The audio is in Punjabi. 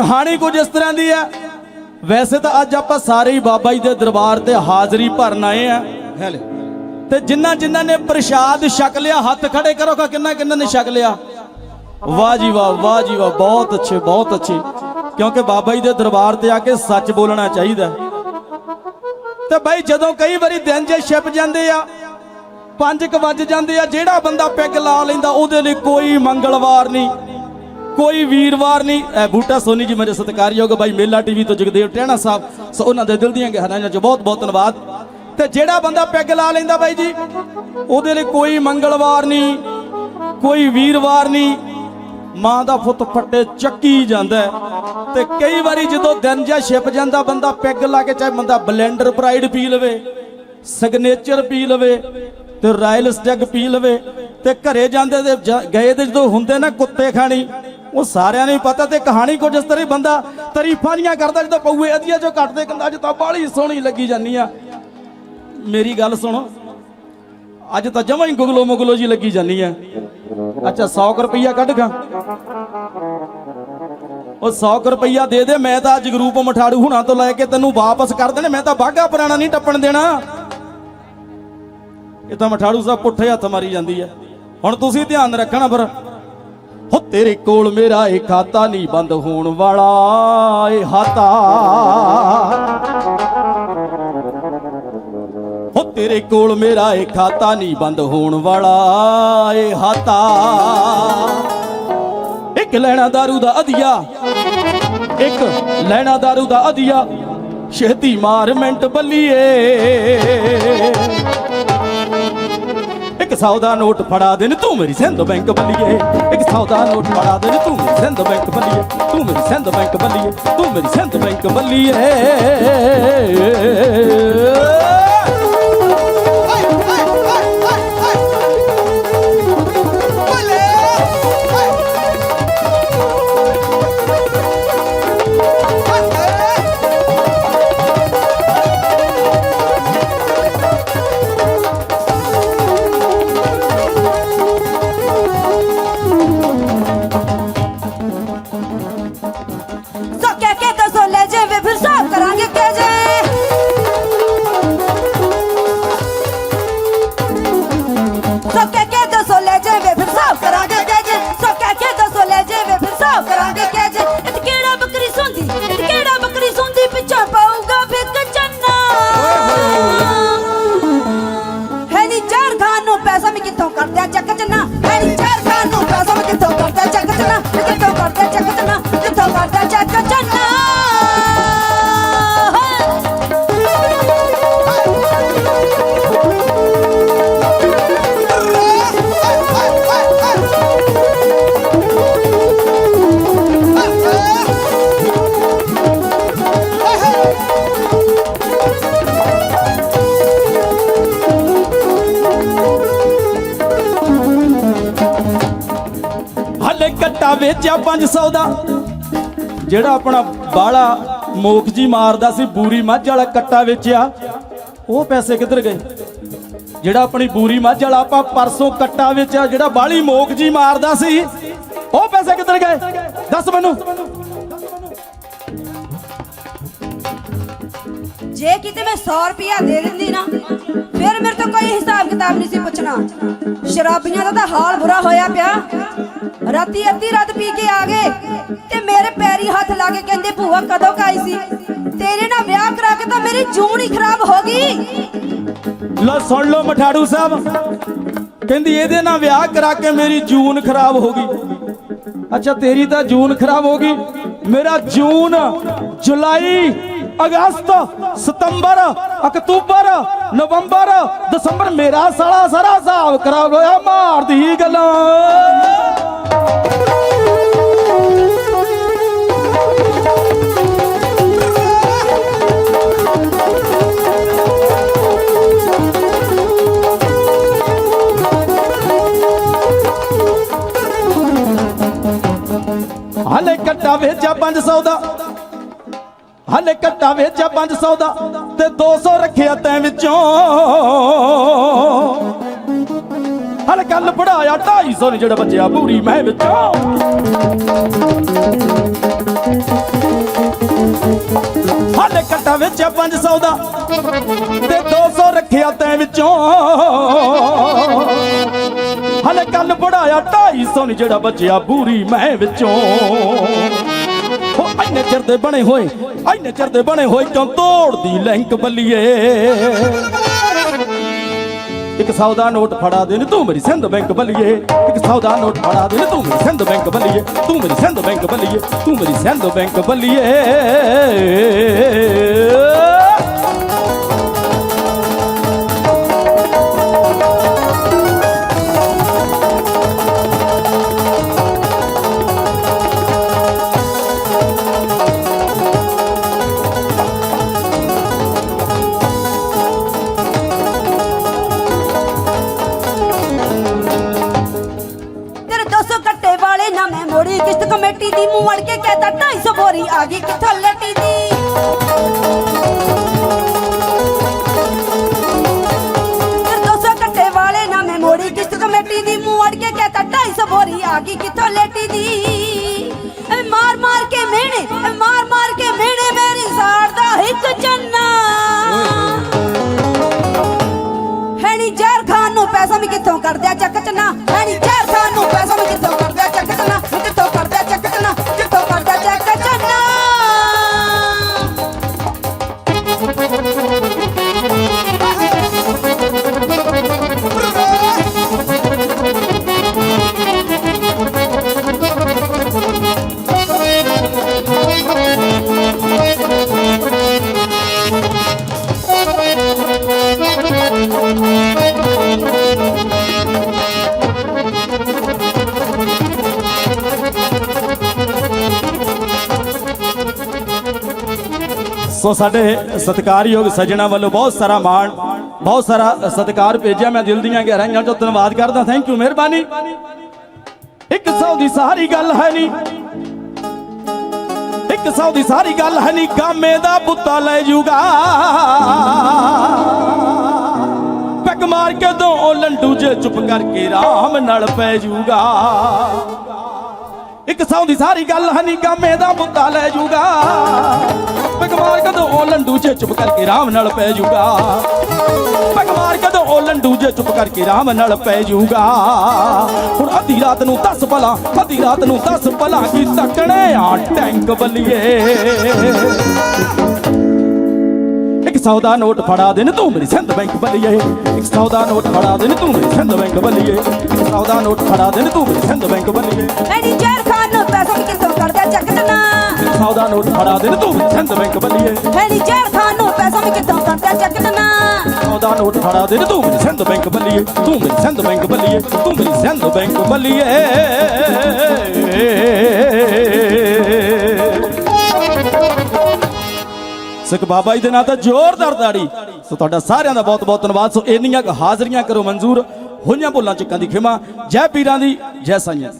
ਕਹਾਣੀ ਕੁਝ ਇਸ ਤਰ੍ਹਾਂ ਦੀ ਹੈ। ਵੈਸੇ ਤਾਂ ਅੱਜ ਆਪਾਂ ਸਾਰੇ ਹੀ ਬਾਬਾ ਜੀ ਦੇ ਦਰਬਾਰ ਤੇ ਹਾਜ਼ਰੀ ਭਰਨ ਆਏ ਆ। ਹੈਲੇ ਤੇ ਜਿਨ੍ਹਾਂ ਜਿਨ੍ਹਾਂ ਨੇ ਪ੍ਰਸ਼ਾਦ ਛਕ ਲਿਆ, ਹੱਥ ਖੜੇ ਕਰੋ ਕਾ ਕਿੰਨਾ ਕਿੰਨਾ ਨੇ ਛਕ ਲਿਆ। ਵਾਹ ਜੀ ਵਾਹ ਵਾਹ ਜੀ ਵਾਹ, ਬਹੁਤ ਅੱਛੇ ਬਹੁਤ ਅੱਛੇ। ਕਿਉਂਕਿ ਬਾਬਾ ਜੀ ਦੇ ਦਰਬਾਰ ਤੇ ਆ ਕੇ ਸੱਚ ਬੋਲਣਾ ਚਾਹੀਦਾ। ਤੇ ਬਾਈ ਜਦੋਂ ਕਈ ਵਾਰੀ ਦਿਨ ਜੇ ਛਿਪ ਜਾਂਦੇ ਆ, ਪੰਜ ਕ ਵੱਜ ਜਾਂਦੇ ਆ, ਜਿਹੜਾ ਬੰਦਾ ਪੈਗ ਲਾ ਲੈਂਦਾ, ਉਹਦੇ ਲਈ ਕੋਈ ਮੰਗਲਵਾਰ ਨਹੀਂ। ਕੋਈ ਵੀਰਵਾਰ ਨਹੀਂ। ਇਹ ਬੂਟਾ ਸੋਨੀ ਜੀ ਮੇਰੇ ਸਤਿਕਾਰਯੋਗ ਬਾਈ ਮੇਲਾ ਟੀਵੀ ਤੋਂ ਜਗਦੇਵ ਟਹਿਣਾ ਸਾਹਿਬ। ਸੋ ਉਹਨਾਂ ਦੇ ਦਿਲ ਦੀਆਂ ਗਹਿਰਾਈਆਂ ਚ ਬਹੁਤ ਬਹੁਤ ਧੰਨਵਾਦ। ਤੇ ਜਿਹੜਾ ਬੰਦਾ ਪੈਗ ਲਾ ਲੈਂਦਾ ਬਾਈ ਜੀ, ਉਹਦੇ ਲਈ ਕੋਈ ਮੰਗਲਵਾਰ ਨਹੀਂ, ਕੋਈ ਵੀਰਵਾਰ ਨਹੀਂ। ਮਾਂ ਦਾ ਫੁੱਟ ਫੱਟੇ ਚੱਕੀ ਜਾਂਦਾ ਤੇ ਕਈ ਵਾਰੀ ਜਦੋਂ ਦਿਨ ਜਾਂ ਛਿਪ ਜਾਂਦਾ, ਬੰਦਾ ਪੈਗ ਲਾ ਕੇ ਚਾਹੇ ਬੰਦਾ ਬਲੈਂਡਰ ਪ੍ਰਾਈਡ ਪੀ ਲਵੇ ਸਿਗਨੇਚਰ ਪੀ ਲਵੇ, ਤੇ ਰਾਇਲ ਸਟੈਗ ਪੀ ਲਵੇ, ਤੇ ਘਰੇ ਜਾਂਦੇ ਤੇ ਗਏ ਤੇ ਜਦੋਂ ਹੁੰਦੇ ਨਾ ਕੁੱਤੇ ਖਾਣੀ ਉਹ ਸਾਰਿਆਂ ਨੂੰ ਪਤਾ ਤੇ ਕਹਾਣੀ ਕੁਝ ਇਸ ਤਰ੍ਹਾਂ ਬੰਦਾ ਤਾਰੀਫਾਂ ਦੀਆਂ ਕਰਦਾ ਜਦੋਂ ਪਊਏ ਅਧੀਆ ਜੋ ਕੱਟਦੇ ਕਹਿੰਦਾ ਅੱਜ ਤਾਂ ਬਾਹਲੀ ਸੋਹਣੀ ਲੱਗੀ ਜਾਨੀ ਆ। ਮੇਰੀ ਗੱਲ ਸੁਣੋ, ਅੱਜ ਤਾਂ ਜਮਾਂ ਹੀ ਗੁਗਲੋ ਮੁਗਲੋ ਜੀ ਲੱਗੀ ਜਾਨੀ ਆ। ਅੱਛਾ 100 ਰੁਪਈਆ ਕੱਢ ਗਾ। ਉਹ 100 ਰੁਪਈਆ ਦੇ ਦੇ, ਮੈਂ ਤਾਂ ਅੱਜ ਗਰੂਪ ਮਠਾੜੂ ਹੁਣਾਂ ਤੋਂ ਲੈ ਕੇ ਤੈਨੂੰ ਵਾਪਸ ਕਰ ਦੇਣੇ, ਮੈਂ ਤਾਂ ਬਾਗਾ ਪੁਰਾਣਾ ਨਹੀਂ ਟੱਪਣ ਦੇਣਾ। ਇਹ ਤਾਂ ਮਠਾੜੂ ਸਾਹਿਬ ਪੁੱਠੇ ਹੱਥ ਮਾਰੀ ਜਾਂਦੀ ਹੈ ਹੁਣ ਤੁਸੀਂ ਧਿਆਨ ਰੱਖਣਾ ਫਿਰ। ਹੋ ਤੇਰੇ ਕੋਲ ਮੇਰਾ ਇਹ ਖਾਤਾ ਨਹੀਂ ਬੰਦ ਹੋਣ ਵਾਲਾ ਇਹ ਹਾਤਾ ਹੋ ਤੇਰੇ ਕੋਲ ਮੇਰਾ ਇਹ ਖਾਤਾ ਨਹੀਂ ਬੰਦ ਹੋਣ ਵਾਲਾ ਇਹ ਹਾਤਾ ਇੱਕ ਲੈਣਾ दारू ਦਾ ਅਧਿਆ ਇੱਕ ਲੈਣਾ दारू ਦਾ ਅਧਿਆ ਛੇਤੀ ਮਾਰ ਮਿੰਟ ਬੱਲੀਏ ਇੱਕ ਸੌਦਾ ਨੋਟ ਫੜਾ ਦੇ ਤੂੰ ਮੇਰੀ ਸਿੰਧ ਬੈਂਕ ਬੱਲੀਏ ਇੱਕ ਸੌਦਾ ਨੋਟ ਫੜਾ ਦੇ ਤੂੰ ਮੇਰੀ ਸਿੰਧ ਬੈਂਕ ਬੱਲੀਏ ਤੂੰ ਮੇਰੀ ਸਿੰਧ ਬੈਂਕ ਬੱਲੀਏ ਤੂੰ ਮੇਰੀ ਸਿੰਧ ਬੈਂਕ ਬੱਲੀਏ ਸੋ ਕਹਿ ਕੇ ਦੱਸੋ ਲੈ ਜਾਵੇ ਫਿਰ ਸਾਫ਼ ਕਰਾਂਗੇ ਕਹਿ ਜੇ। ਸੋ ਕਹਿ ਕੇ ਦੱਸੋ ਲੈ ਜਾਵੇ ਫਿਰ ਸਾਫ਼ ਕਰਾਂਗੇ ਕਹਿ ਜੇ। ਇਹ ਕਿਹੜਾ ਬੱਕਰੀ ਸੁੰਦੀ? ਇਹ ਕਿਹੜਾ ਬੱਕਰੀ ਸੁੰਦੀ? ਪਿੱਛੇ ਪਾਊਗਾ ਫਿਰ ਚੰਨਾ ਹੈ ਨੀ ਚਾਰ ਖਾਨ ਨੂੰ ਪੈਸਾ ਮੈਂ ਕਿੱਥੋਂ ਕਰਦਿਆ ਚੱਕ ਚੰਨਾ। ਹਲੇ ਕੱਟਾ ਵੇਚਿਆ 500 ਦਾ। ਜਿਹੜਾ ਆਪਣਾ ਬਾਲਾ ਮੋਖ ਜੀ ਮਾਰਦਾ ਸੀ, ਬੂਰੀ ਮੱਝ ਵਾਲਾ ਕੱਟਾ ਵੇਚਿਆ, ਉਹ ਪੈਸੇ ਕਿੱਧਰ ਗਏ? ਜਿਹੜਾ ਆਪਣੀ ਬੂਰੀ ਮੱਝ ਵਾਲਾ ਆਪਾਂ ਪਰਸੋਂ ਕੱਟਾ ਵੇਚਿਆ, ਜਿਹੜਾ ਬਾਲੀ ਮੋਖ ਜੀ ਮਾਰਦਾ ਸੀ, ਉਹ ਪੈਸੇ ਕਿੱਧਰ ਗਏ? ਦੱਸ ਮੈਨੂੰ। ਜੇ ਕਿਤੇ ਮੈਂ 100 ਰੁਪਿਆ ਦੇ ਦਿੰਦੀ ਨਾ, ਫਿਰ ਮੇਰੇ ਤੋਂ ਕੋਈ ਹਿਸਾਬ ਕਿਤਾਬ ਨਹੀਂ ਸੀ ਪੁੱਛਣਾ। ਸ਼ਰਾਬੀਆਂ ਦਾ ਤਾਂ ਹਾਲ ਬੁਰਾ ਹੋਇਆ ਪਿਆ। ਰਾਤੀ ਅੱਧੀ ਰਾਤ ਪੀ ਕੇ ਆ ਗਏ ਤੇ ਮੇਰੇ ਪੈਰੀ ਹੱਥ ਲਾ ਕੇ ਕਹਿੰਦੇ, ਭੂਆ ਕਦੋਂ ਕਾਈ ਸੀ? ਤੇਰੇ ਨਾਲ ਵਿਆਹ ਕਰਾ ਕੇ ਤਾਂ ਮੇਰੀ ਜੂਨ ਹੀ ਖਰਾਬ ਹੋ ਗਈ। ਲੋ ਸੁਣ ਲਓ ਮਠਾੜੂ ਸਾਹਿਬ। ਕਹਿੰਦੀ, ਇਹਦੇ ਨਾਲ ਵਿਆਹ ਕਰਾ ਕੇ ਮੇਰੀ ਜੂਨ ਖਰਾਬ ਹੋ ਗਈ। ਅੱਛਾ, ਤੇਰੀ ਤਾਂ ਜੂਨ ਖਰਾਬ ਹੋ ਗਈ। ਮੇਰਾ ਜੂਨ ਜੁਲਾਈ, ਅਗਸਤ, ਸਤੰਬਰ, ਅਕਤੂਬਰ, ਨਵੰਬਰ, ਦਸੰਬਰ, ਮੇਰਾ ਸਾਲਾ ਸਾਰਾ ਹਿਸਾਬ ਖਰਾਬ ਹੋਇਆ, ਮਾਰਦੀ ਗੱਲਾਂ। ਹਲੇ ਕੱਟਾ ਵੇਚਿਆ 500 ਦਾ। ਹਲੇ ਕੱਟਾ ਵੇਚਿਆ 500 ਦਾ ਤੇ 200 ਰੱਖਿਆ ਤੈਂ ਵਿੱਚੋਂ। ਹਰ ਗੱਲ ਪੜਾਇਆ 250 ਜਿਹੜਾ ਬੱਚਿਆ ਪੂਰੀ ਮਹਿ ਵਿੱਚੋਂ। ਹਾਲੇ ਕੱਟਾ ਵਿੱਚ 500 ਦਾ ਤੇ 200 ਰੱਖਿਆ ਤੈਂ ਵਿੱਚੋਂ। ਹਲੇ ਕੱਲ ਪੜਾਇਆ 250 ਨੇ ਜਿਹੜਾ ਬੱਚਿਆ ਪੂਰੀ ਮੈਂ ਵਿੱਚੋਂ। ਹੋ ਐਨੇ ਚਿਰ ਦੇ ਬਣੇ ਹੋਏ ਐਨੇ ਚਿਰ ਦੇ ਬਣੇ ਹੋਏ ਕਿਉਂ ਤੋੜਦੀ ਲੈਂਕ ਬੱਲੀਏ। ਇੱਕ ਸੌ ਦਾ ਨੋਟ ਫੜਾ ਦੇ ਨੀ, ਤੂੰ ਮੇਰੀ ਸਿੰਧ ਬੈਂਕ ਬੱਲੀਏ। ਇੱਕ ਸੌ ਦਾ ਨੋਟ ਫੜਾ ਦੇ ਨੀ, ਤੂੰ ਮੇਰੀ ਸਿੰਧ ਬੈਂਕ ਬੱਲੀਏ। ਤੂੰ ਮੇਰੀ ਸਿੰਧ ਬੈਂਕ ਬੱਲੀਏ, ਤੂੰ ਮੇਰੀ ਸਿੰਧ ਬੈਂਕ ਬੱਲੀਏ। ਕਮੇਟੀ ਦੀ ਮੂੰਹ ਵੜ ਕੇ ਕਹਤਾ 250 ਬੋਰੀ ਆ ਗਈ ਕਿੱਥੋਂ ਲੱਟੀ ਦੀ? ਮੂੰਹ ਵੜ ਕੇ ਕਹਤਾ 250 ਬੋਰੀ ਆ ਗਈ ਕਿੱਥੋਂ ਲੱਟੀ ਦੀ? ਮਾਰ ਮਾਰ ਕੇ ਮਿਹਣੇ ਮਾਰ ਮਾਰ ਕੇ ਮਿਹਣੇ ਮੇਰੀ ਸਾੜ ਦਾ ਇੱਕ ਚੰਨਾ। ਹੈਣੀ ਜ਼ਹਿਰ ਖਾਨ ਨੂੰ ਪੈਸਾ ਵੀ ਕਿੱਥੋਂ ਕਰਦਿਆ ਚੱਕ ਚਨਾ ਹੈਣੀ ਸੋ ਸਾਡੇ ਸਤਿਕਾਰਯੋਗ ਸੱਜਣਾ ਵੱਲੋਂ ਬਹੁਤ ਸਾਰਾ ਮਾਣ, ਬਹੁਤ ਸਾਰਾ ਸਤਿਕਾਰ ਭੇਜਿਆ ਮੈਂ ਦਿਲ ਦੀਆਂ ਗਹਿਰਾਈਆਂ ਚੋਂ ਧੰਨਵਾਦ ਕਰਦਾ। ਥੈਂਕ ਯੂ ਮਿਹਰਬਾਨੀ। ਇੱਕ ਸੌ ਦੀ ਸਾਰੀ ਗੱਲ ਹੈ ਨਹੀਂ ਇੱਕ ਸੌ ਦੀ ਸਾਰੀ ਗੱਲ ਹੈ ਨਹੀਂ ਗਾਮੇ ਦਾ ਬੁੱਤਾ ਲੈ ਜੂਗਾ। ਪੈਗ ਮਾਰ ਕੇ ਦੋ ਉਹ ਲੰਡੂ ਜੇ ਚੁੱਪ ਕਰਕੇ ਰਾਮ ਨਾਲ ਪੈ ਜੂਗਾ। ਇੱਕ ਸੌ ਦੀ ਸਾਰੀ ਗੱਲ ਹਨੀ ਗਾਮੇ ਦਾ ਮੁੱਦਾ ਲੈ ਜੂਗਾ। ਪਗਮਾਰ ਕਦੋਂ ਉਹ ਲੰਡੂ ਜੇ ਚੁੱਪ ਕਰਕੇ ਰਾਮ ਨਾਲ ਪੈ ਜੂਗਾ। ਪਗਮਾਰ ਕਦੋਂ ਉਹ ਲੰਡੂ ਜੇ ਚੁੱਪ ਕਰਕੇ ਰਾਮ ਨਾਲ ਪੈ ਜੂਗਾ। ਹੁਣ ਅੱਧੀ ਰਾਤ ਨੂੰ 10 ਭਲਾ, ਅੱਧੀ ਰਾਤ ਨੂੰ 10 ਭਲਾ ਕੀ ਤੱਕਣੇ ਆ ਟੈਂਕ ਬੱਲੀਏ। ਇੱਕ ਸੌ ਦਾ ਨੋਟ ਫੜਾ ਦੇਣ ਨੀ ਤੂੰ ਮੇਰੀ ਸਿੰਧ ਬੈਂਕ ਬੱਲੀਏ। ਇੱਕ ਸੌ ਦਾ ਨੋਟ ਫੜਾ ਦੇ ਨੀ ਤੂੰ ਮੇਰੀ ਸਿੰਧ ਬੈਂਕ ਬਲੀਏ। ਇੱਕ ਸੌ ਦਾ ਨੋਟ ਫੜਾ ਦੇਣ ਤੂੰ ਮੇਰੀ ਸਿੰਧ ਬੈਂਕ ਬਲੀਏ। 100 ਦਾ ਨੋਟ ਫੜਾ ਦੇ ਤੂੰ ਸਿੰਧ ਬੈਂਕ ਬੱਲੀਏ ਹੈਰੀ ਜੇਰ ਤੁਹਾਨੂੰ ਪੈਸਾ ਮੈਂ ਕਿੱਦਾਂ ਕੰਟਾ ਚੱਕਣਾ 100 ਦਾ ਨੋਟ ਫੜਾ ਦੇ ਤੂੰ ਸਿੰਧ ਬੈਂਕ ਬੱਲੀਏ ਤੂੰ ਮੇਰੀ ਸਿੰਧ ਬੈਂਕ ਬੱਲੀਏ ਤੂੰ ਮੇਰੀ ਸਿੰਧ ਬੈਂਕ ਬੱਲੀਏ ਸਿੱਖ ਬਾਬਾ ਜੀ ਦੇ ਨਾਂ ਤਾਂ ਜ਼ੋਰਦਾਰ ਦਾੜੀ। ਸੋ ਤੁਹਾਡਾ ਸਾਰਿਆਂ ਦਾ ਬਹੁਤ ਬਹੁਤ ਧੰਨਵਾਦ। ਸੋ ਇੰਨੀਆਂ ਹਾਜ਼ਰੀਆਂ ਕਰੋ ਮਨਜ਼ੂਰ ਹੋਈਆਂ ਬੋਲਾਂ ਚੁੱਕਾਂ ਦੀ ਖਿਮਾ। ਜੈ ਪੀਰਾਂ ਦੀ ਜੈ ਸਾਈਆਂ